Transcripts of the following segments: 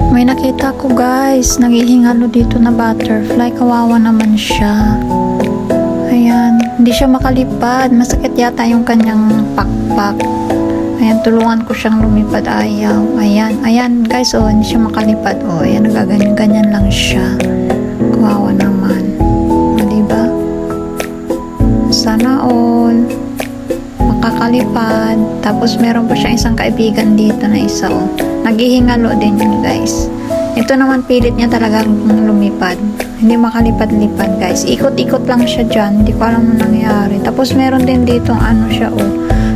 May nakita ko guys, naghihingalo dito na butterfly. Kawawa naman siya. Ayan, hindi siya makalipad. Masakit yata yung kanyang pakpak. Ayan, tulungan ko siyang lumipad. Ayaw. Ayan, ayan guys, oh, hindi siya makalipad. Oh, ayan, nagaganyan-ganyan lang siya. Kawawa naman. O, diba? Sana all makakalipad. Tapos meron pa siyang isang kaibigan dito na isa oh. Naghihingalo din yun guys. Ito naman pilit niya talagang lumipad. Hindi makalipad-lipad guys. Ikot-ikot lang siya dyan. Hindi ko alam ano nangyari. Tapos meron din dito ano siya oh.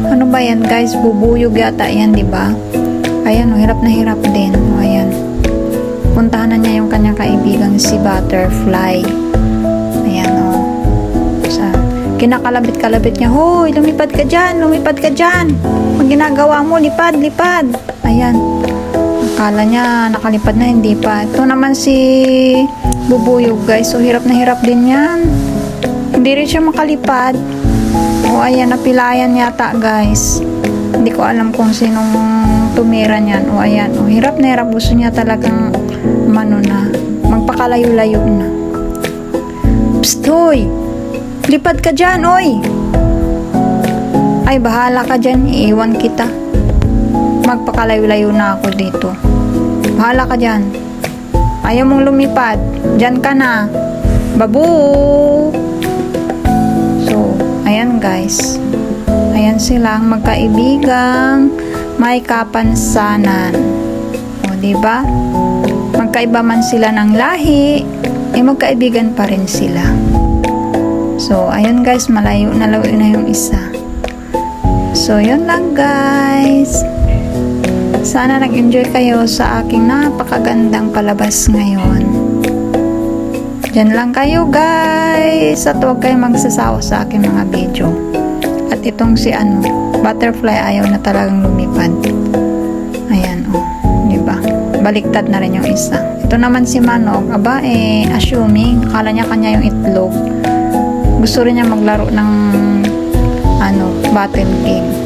Ano ba yan guys? Bubuyog yata yan di ba? Ayan oh, hirap na hirap din. Oh, ayan. Puntahan na niya yung kanyang kaibigang si Butterfly. Kinakalabit-kalabit niya, Hoy, lumipad ka dyan, lumipad ka dyan. Ang ginagawa mo, lipad, lipad. Ayan. Akala niya nakalipad na, hindi pa. Ito naman si Bubuyog, guys. So, hirap na hirap din yan. Hindi rin siya makalipad. O, ayan, napilayan yata, guys. Hindi ko alam kung sinong tumira niyan. O, ayan. O, hirap na hirap. Gusto niya talagang, mano na, magpakalayo-layo na. Psst, hoy! Lipad ka dyan, oy! Ay, bahala ka dyan. Iiwan kita. Magpakalayo-layo na ako dito. Bahala ka dyan. Ayaw mong lumipad. Dyan ka na. Babu! So, ayan guys. Ayan silang magkaibigang may kapansanan. O, ba? Magkaiba man sila ng lahi, eh magkaibigan pa rin sila. So, ayun guys, malayo na layo na yung isa. So, yun lang guys. Sana nag-enjoy kayo sa aking napakagandang palabas ngayon. Diyan lang kayo guys. At huwag kayo magsasawa sa aking mga video. At itong si ano, butterfly ayaw na talagang lumipad. Ayan oh, di ba? Baliktad na rin yung isa. Ito naman si Manok, aba eh, assuming, kala niya kanya yung itlog gusto rin niya maglaro ng ano, battle game.